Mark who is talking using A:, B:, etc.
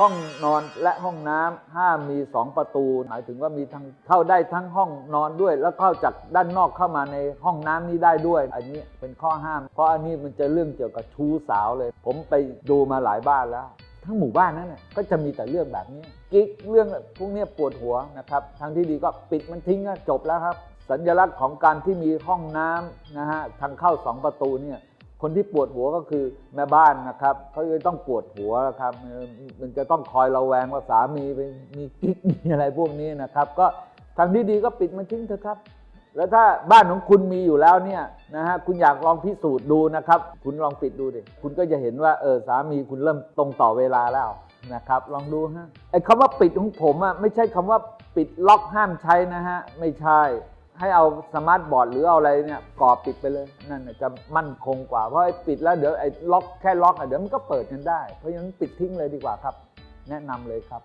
A: ห้องนอนและห้องน้ำห้ามมีสองประตู หมายถึงว่ามีทั้งเข้าได้ทั้งห้องนอนด้วย แล้วเข้าจากด้านนอกเข้ามาในห้องน้ำนี้ได้ด้วย อันนี้เป็นข้อห้าม เพราะอันนี้มันจะเรื่องเกี่ยวกับชู้สาวเลย ผมไปดูมาหลายบ้านแล้ว ทั้งหมู่บ้านนั้นน่ะก็จะมีแต่เรื่องแบบนี้กิ๊กเรื่องพวกนี้ปวดหัวนะครับทางที่ดีก็ปิดมันทิ้งก็จบแล้วครับ สัญลักษณ์ของการที่มีห้องน้ำนะฮะทางเข้าสองประตูเนี่ย คนที่ปวดหัวก็คือแม่บ้านนะครับเขาจะต้องปวดหัวนะครับ มันจะต้องคอยระแวงว่าสามีไปมีกิ๊กมีอะไรพวกนี้นะครับ ก็ทางที่ดีก็ปิดมันทิ้งเถอะครับ แล้วถ้าบ้านของคุณมีอยู่แล้วเนี่ยนะฮะคุณอยากลองพิสูจน์ดูนะครับ คุณลองปิดดูดิคุณก็จะเห็นว่าเออสามีคุณเริ่มตรงต่อเวลาแล้วนะครับ ลองดูฮะไอ้คำว่าปิดของผมอะไม่ใช่คำว่าปิดล็อกห้ามใช้นะฮะไม่ใช่ ให้เอาสมาร์ทบอร์ดหรือเอาอะไรเนี่ยกรอบปิดไปเลยนั่นน่ะจะมั่นคงกว่า เพราะไอ้ปิดแล้วเดี๋ยวไอ้ล็อกแค่ล็อกอะเดี๋ยวมันก็เปิดกันได้ เพราะฉะนั้นปิดทิ้งเลยดีกว่าครับ แนะนำเลยครับ